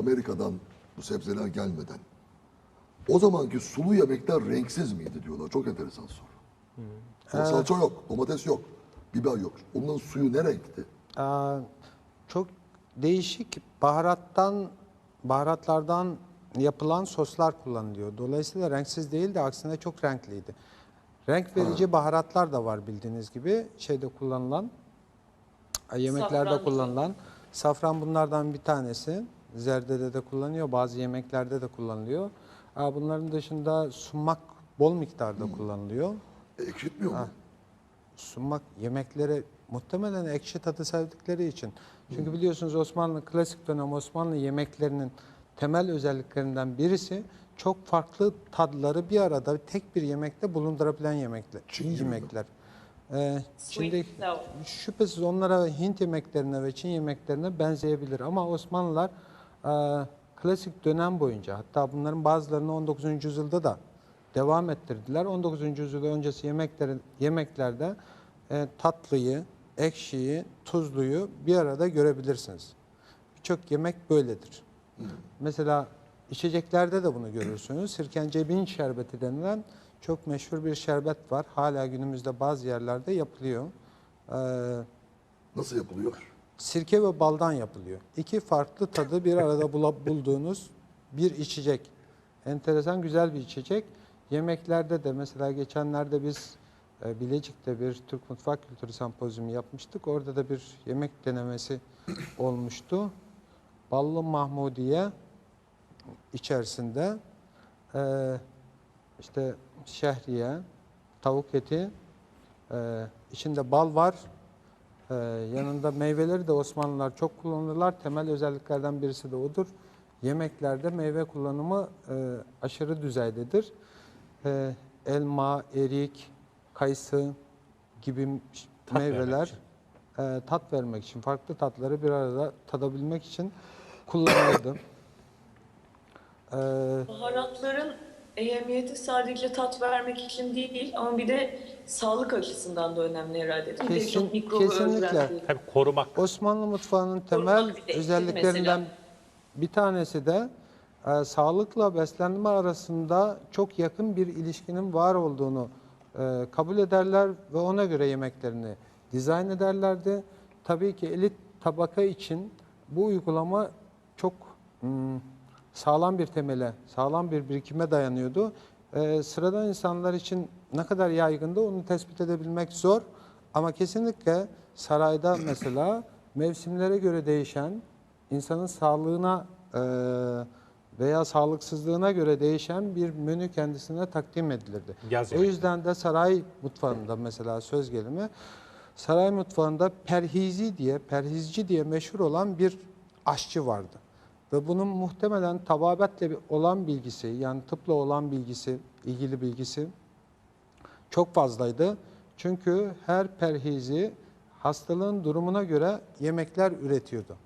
Amerika'dan bu sebzeler gelmeden o zamanki sulu yemekler renksiz miydi diyorlar. Çok enteresan soru. Hmm. Salça yok, domates yok, biber yok. Onların suyu ne renkti? Aa, çok değişik baharattan baharatlardan yapılan soslar kullanılıyor. Dolayısıyla renksiz değil de aksine çok renkliydi. Renk verici baharatlar da var bildiğiniz gibi şeyde kullanılan yemeklerde Safran. kullanılan. Safran bunlardan bir tanesi. Zerdede de kullanıyor, bazı yemeklerde de kullanılıyor. Bunların dışında sumak bol miktarda kullanılıyor. E, ekşitmiyor mu? sunmak yemeklere muhtemelen ekşi tadı sevdikleri için. Çünkü biliyorsunuz Osmanlı klasik dönem Osmanlı yemeklerinin temel özelliklerinden birisi çok farklı tadları bir arada tek bir yemekte bulundurabilen yemekler. Çin yemekler. Ee, sour. şüphesiz onlara Hint yemeklerine ve Çin yemeklerine benzeyebilir ama Osmanlılar klasik dönem boyunca hatta bunların bazılarını 19. yüzyılda da devam ettirdiler. 19. yüzyıl öncesi yemeklerin yemeklerde e, tatlıyı, ekşiyi, tuzluyu bir arada görebilirsiniz. Birçok yemek böyledir. Mesela içeceklerde de bunu görürsünüz. Sirkencebin şerbeti denilen çok meşhur bir şerbet var. Hala günümüzde bazı yerlerde yapılıyor. Ee, Nasıl yapılıyor? Sirke ve baldan yapılıyor. İki farklı tadı bir arada bulduğunuz bir içecek. Enteresan güzel bir içecek. Yemeklerde de mesela geçenlerde biz e, Bilecik'te bir Türk Mutfak Kültürü Sempozyumu yapmıştık. Orada da bir yemek denemesi olmuştu. Ballı Mahmudiye içerisinde e, işte şehriye, tavuk eti, e, içinde bal var. Ee, yanında meyveleri de Osmanlılar çok kullanırlar. Temel özelliklerden birisi de odur. Yemeklerde meyve kullanımı e, aşırı düzeydedir. Ee, elma, erik, kayısı gibi Tat vermek meyveler için. e, tat vermek için, farklı tatları bir arada tadabilmek için kullanılırdı. Ee, Baharatların ehemmiyeti sadece tat vermek için değil ama bir de sağlık açısından da önemli herhalde. değil mi? Kesin- çok mikrobu kesinlikle. Tabii korumak. Osmanlı mutfağının temel bir de özelliklerinden mesela. bir tanesi de e, sağlıkla beslenme arasında çok yakın bir ilişkinin var olduğunu e, kabul ederler ve ona göre yemeklerini dizayn ederlerdi. Tabii ki elit tabaka için bu uygulama çok hmm, sağlam bir temele, sağlam bir birikime dayanıyordu. E, sıradan insanlar için ne kadar yaygındı onu tespit edebilmek zor. Ama kesinlikle sarayda mesela mevsimlere göre değişen, insanın sağlığına e, veya sağlıksızlığına göre değişen bir menü kendisine takdim edilirdi. Yaz o yüzden de saray mutfağında mesela söz gelimi, saray mutfağında perhizi diye, perhizci diye meşhur olan bir aşçı vardı. Ve bunun muhtemelen tababetle olan bilgisi, yani tıpla olan bilgisi, ilgili bilgisi çok fazlaydı. Çünkü her perhizi hastalığın durumuna göre yemekler üretiyordu.